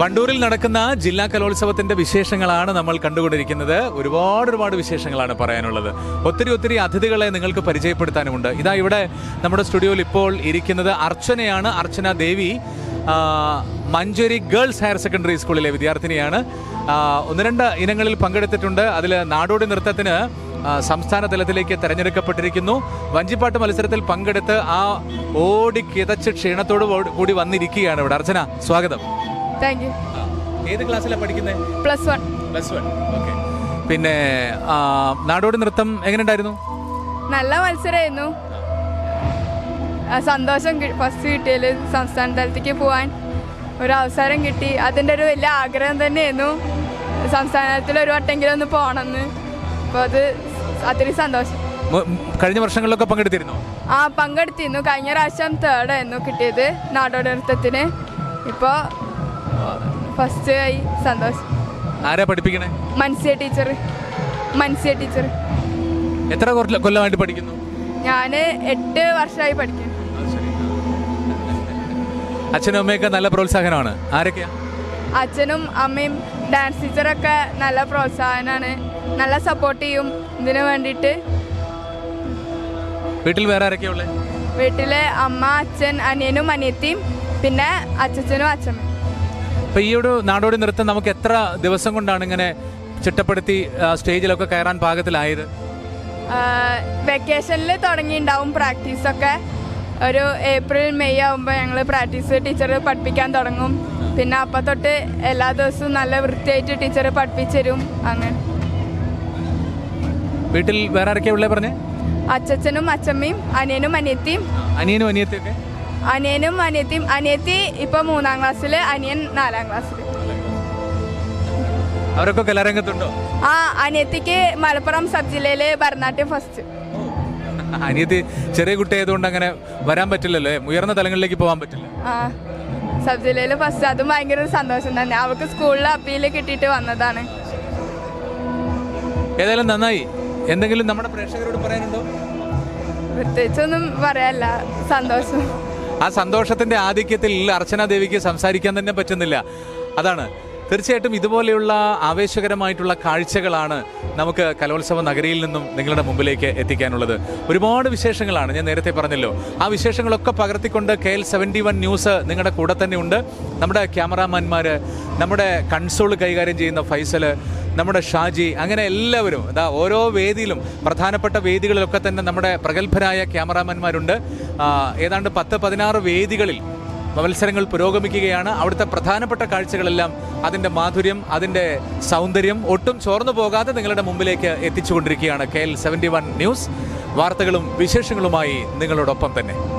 വണ്ടൂരിൽ നടക്കുന്ന ജില്ലാ കലോത്സവത്തിന്റെ വിശേഷങ്ങളാണ് നമ്മൾ കണ്ടുകൊണ്ടിരിക്കുന്നത്. ഒരുപാട് ഒരുപാട് വിശേഷങ്ങളാണ് പറയാനുള്ളത്. ഒത്തിരി ഒത്തിരി അതിഥികളെ നിങ്ങൾക്ക് പരിചയപ്പെടുത്താനുമുണ്ട്. ഇതാ ഇവിടെ നമ്മുടെ സ്റ്റുഡിയോയിൽ ഇപ്പോൾ ഇരിക്കുന്നത് അർച്ചനയാണ്. Archana Devi Manjeri girls higher secondary സ്കൂളിലെ വിദ്യാർത്ഥിനിയാണ്. ഒന്ന് രണ്ട് ഇനങ്ങളിൽ പങ്കെടുത്തിട്ടുണ്ട്. അതിൽ നാടോടി നൃത്തത്തിന് സംസ്ഥാന തലത്തിലേക്ക് തെരഞ്ഞെടുക്കപ്പെട്ടിരിക്കുന്നു. വഞ്ചിപ്പാട്ട് മത്സരത്തിൽ പങ്കെടുത്ത് ആ ഓടി കിതച്ച് ക്ഷീണത്തോട് കൂടി വന്നിരിക്കുകയാണ് ഇവിടെ. അർച്ചന സ്വാഗതം. താങ്ക് യു ഏത് ക്ലാസ്സിലാണ് പഠിക്കുന്നത് plus one plus one okay പിന്നെ നാടോടി നൃത്തം എങ്ങനെ ഉണ്ടായിരുന്നു നല്ല മത്സരമായിരുന്നു സന്തോഷം ഫസ്റ്റ് കിട്ടിയതിൽ സംസ്ഥാന തലത്തേക്ക് പോവാൻ. ഒരു അവസരം കിട്ടി. അതിന്റെ ഒരു വലിയ ആഗ്രഹം തന്നെയായിരുന്നു. സംസ്ഥാന തലത്തിൽ ഒരു വട്ടെങ്കിലും ഒന്ന് പോകണമെന്ന് അപ്പോൾ അത് അത്രയും സന്തോഷം. കഴിഞ്ഞ വർഷങ്ങളിലൊക്കെ പങ്കെടുത്തിരുന്നു? ആ പങ്കെടുത്തിരുന്നു. കഴിഞ്ഞ പ്രാവശ്യം തേർഡായിരുന്നു കിട്ടിയത് നാടോടി നൃത്തത്തിന്. ഇപ്പോൾ ഫസ്റ്റ് ആയി സന്തോഷം. ആരാ പഠിപ്പിക്കണേ? മൻസിയ ടീച്ചർ മൻസിയ ടീച്ചർ എത്ര കൊല്ല- കൊല്ലമായിട്ട് പഠിക്കുന്നു? ഞാൻ എട്ട് വർഷമായി പഠിക്കുന്നു. അച്ഛനും അമ്മയൊക്കെ നല്ല പ്രോത്സാഹനമാണ്. ആരൊക്കെയാ? അച്ഛനും അമ്മയും ഡാൻസ് ടീച്ചറൊക്കെ നല്ല പ്രോത്സാഹനമാണ്. നല്ല സപ്പോർട്ട് ചെയ്യും ഇതിനു വേണ്ടിയിട്ട്. വീട്ടിൽ വേറെ ആരൊക്കെയാ ഉള്ളത് വീട്ടിലെ അമ്മ അച്ഛൻ അനിയനും അനിയത്തിയും പിന്നെ അച്ഛനും അച്ഛനും അപ്പൊ ഈ ഒരു നാടോടി നൃത്തം നമുക്ക് എത്ര ദിവസം കൊണ്ടാണ് ഇങ്ങനെ ചിട്ടപ്പെടുത്തി സ്റ്റേജിലൊക്കെ കയറാൻ പാകത്തിലായത്? വെക്കേഷനിൽ തുടങ്ങിയിണ്ടാവും പ്രാക്ടീസ് ഒക്കെ ഒരു ഏപ്രിൽ മെയ് ആകുമ്പോൾ ഞങ്ങൾ പ്രാക്ടീസ് ടീച്ചർ പഠിപ്പിക്കാൻ തുടങ്ങും. പിന്നെ അപ്പം തൊട്ട് എല്ലാ ദിവസവും നല്ല വൃത്തിയായിട്ട് ടീച്ചർ പഠിപ്പിച്ചരും അങ്ങനെ. വീട്ടിൽ വേറെ ആരൊക്കെയാ ഉള്ളത് പറഞ്ഞേ? അച്ഛനും അച്ഛമ്മയും അനിയനും അനിയത്തിയും. അനിയനും അനിയത്തിയൊക്കെ? അനിയനും അനിയത്തിയും അനിയത്തി ഇപ്പൊ മൂന്നാം ക്ലാസ്സിൽ അനിയൻ നാലാം ക്ലാസ്സിൽ അവരൊക്കെ കലാരംഗത്തുണ്ടോ? ആ അനിയത്തിക്ക് മലപ്പുറം സബ് ജില്ലയിൽ ഭരതനാട്യം ഫസ്റ്റ് അനിയത്തി ചെറിയ കുട്ടി ആയതുകൊണ്ട് അങ്ങനെ വരാൻ പറ്റില്ലല്ലോ ഉയർന്ന തലങ്ങളിലേക്ക് പോകാൻ പറ്റില്ല. ആ സബ് ജില്ലയിൽ ഫസ്റ്റ് അതും ഭയങ്കര ഒരു സന്തോഷം തന്നെ. അവൾക്ക് സ്കൂളിൽ അപ്പീൽ കിട്ടിയിട്ട് വന്നതാണ്. ഏതായാലും നന്നായി. എന്തെങ്കിലും നമ്മുടെ പ്രേക്ഷകരോട് പറയാനുണ്ടോ? പ്രത്യേകിച്ചൊന്നും പറയാല്ല സന്തോഷം. ആ സന്തോഷത്തിന്റെ ആധിക്യത്തിൽ അർച്ചന ദേവിക്ക് സംസാരിക്കാൻ തന്നെ പറ്റുന്നില്ല. അതാണ്. തീർച്ചയായിട്ടും ഇതുപോലെയുള്ള ആവേശകരമായിട്ടുള്ള കാഴ്ചകളാണ് നമുക്ക് കലോത്സവ നഗരിയിൽ നിന്നും നിങ്ങളുടെ മുമ്പിലേക്ക് എത്തിക്കാനുള്ളത്. ഒരുപാട് വിശേഷങ്ങളാണ്. ഞാൻ നേരത്തെ പറഞ്ഞല്ലോ. ആ വിശേഷങ്ങളൊക്കെ പകർത്തിക്കൊണ്ട് K L seventy one news നിങ്ങളുടെ കൂടെ തന്നെ ഉണ്ട്. നമ്മുടെ ക്യാമറാമാന്മാർ നമ്മുടെ കൺസോൾ കൈകാര്യം ചെയ്യുന്ന ഫൈസൽ നമ്മുടെ ഷാജി അങ്ങനെ എല്ലാവരും ഇതാ ഓരോ വേദിയിലും പ്രധാനപ്പെട്ട വേദികളിലൊക്കെ തന്നെ നമ്മുടെ പ്രഗത്ഭരായ ക്യാമറാമാൻമാരുണ്ട്. ആ, ഏതാണ്ട് പത്ത് പതിനാറ് വേദികളിൽ മത്സരങ്ങൾ പുരോഗമിക്കുകയാണ്. അവിടുത്തെ പ്രധാനപ്പെട്ട കാഴ്ചകളെല്ലാം അതിന്റെ മാധുര്യം അതിന്റെ സൗന്ദര്യം ഒട്ടും ചോർന്നു പോകാതെ നിങ്ങളുടെ മുമ്പിലേക്ക് എത്തിച്ചുകൊണ്ടിരിക്കുകയാണ് K L seventy one news. വാർത്തകളും വിശേഷങ്ങളുമായി നിങ്ങളോടൊപ്പം തന്നെ.